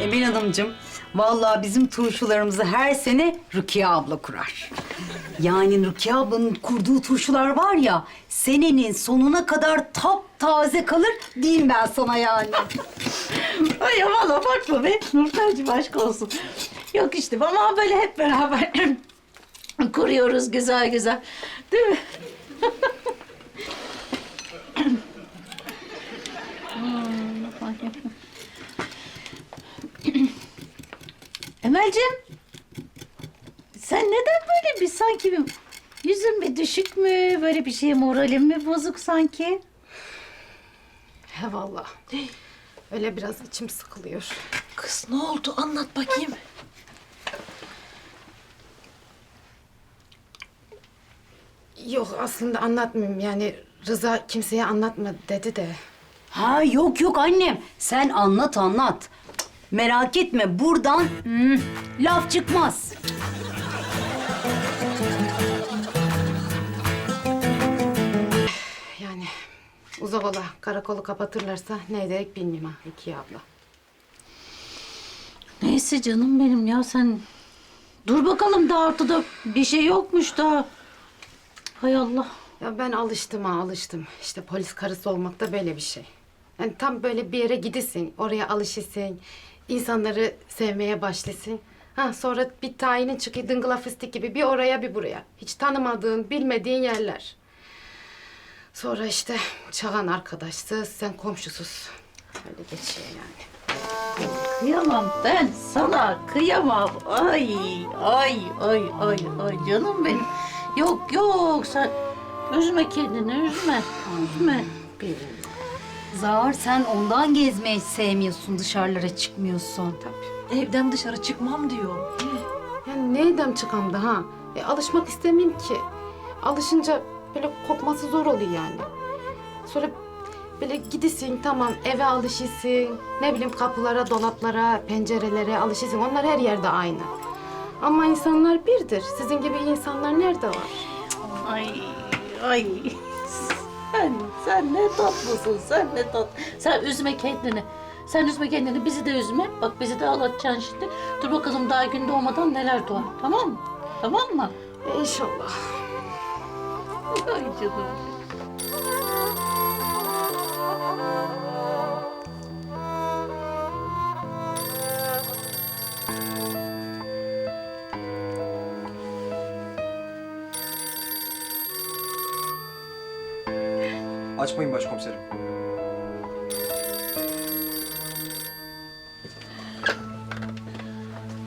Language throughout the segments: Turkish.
Emel Hanımcığım, vallahi bizim turşularımızı her sene Rukiye abla kurar. Yani Rukiye ablanın kurduğu turşular var ya, senenin sonuna kadar taptaze kalır diyeyim ben sana yani. Ay valla bakma be. Nurten'cim aşk olsun. Yok işte ama böyle hep beraber kuruyoruz güzel güzel. Değil mi? Emel'cim. Sen neden böyle bir sanki bir yüzün bir düşük mü? Böyle bir şey moralin mi bozuk sanki? He valla. Öyle biraz içim sıkılıyor. Kız ne oldu? Anlat bakayım. Yok aslında anlatmayayım yani Rıza kimseye anlatma dedi de. Ha yok yok annem, sen anlat anlat. Merak etme buradan hmm, laf çıkmaz. Yani uzak ola karakolu kapatırlarsa ne ederek bilmiyorum ha Rukiye abla. Neyse canım benim ya sen dur bakalım da ortada bir şey yokmuş da. Hay Allah. Ya ben alıştım ha alıştım. İşte polis karısı olmak da böyle bir şey. Yani tam böyle bir yere gidesin, oraya alışırsın, insanları sevmeye başlasın. Ha sonra bir tayinin çıkıyor dıngıla fıstık gibi bir oraya bir buraya. Hiç tanımadığın, bilmediğin yerler. Sonra işte çağan arkadaşsız, sen komşusuz. Öyle geçiyor yani. Kıyamam ben sana kıyamam. Ay ay ay ay ay canım benim. Yok yok sen üzme kendini üzme. Üzme. Zahar sen ondan gezmeyi sevmiyorsun, dışarılara çıkmıyorsun. Evden dışarı çıkmam diyor. Yani neyden çıkan da ha? E, alışmak istemeyeyim ki. Alışınca böyle kopması zor oluyor yani. Sonra böyle gidesin tamam eve alışırsın. Ne bileyim kapılara, dolaplara, pencerelere alışırsın. Onlar her yerde aynı. Ama insanlar birdir. Sizin gibi insanlar nerede var? Ay ay. Sen sen ne tatlısın sen ne tat. Sen üzme kendini. Sen üzme kendini bizi de üzme. Bak bizi de ağlatacaksın şimdi. Dur bakalım daha gün doğmadan neler doğar. Tamam mı? Tamam mı? İnşallah. Ay canım. Açmayın başkomiserim.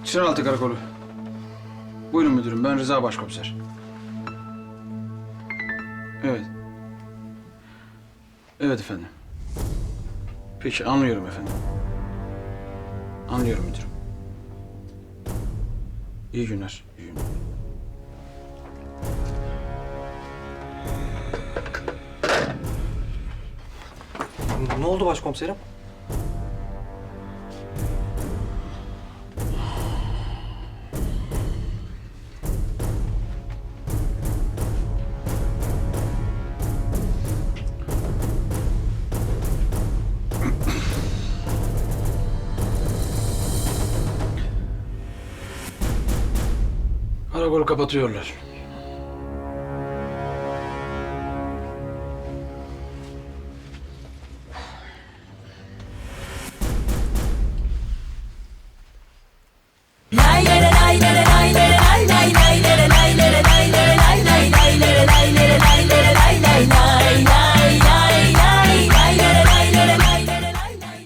Çınaraltı Karakolu. Buyurun müdürüm, ben Rıza Başkomiser. Evet. Evet efendim. Peki, anlıyorum efendim. Anlıyorum müdürüm. İyi günler, iyi günler. Ne oldu başkomiserim? Karakolu kapatıyorlar.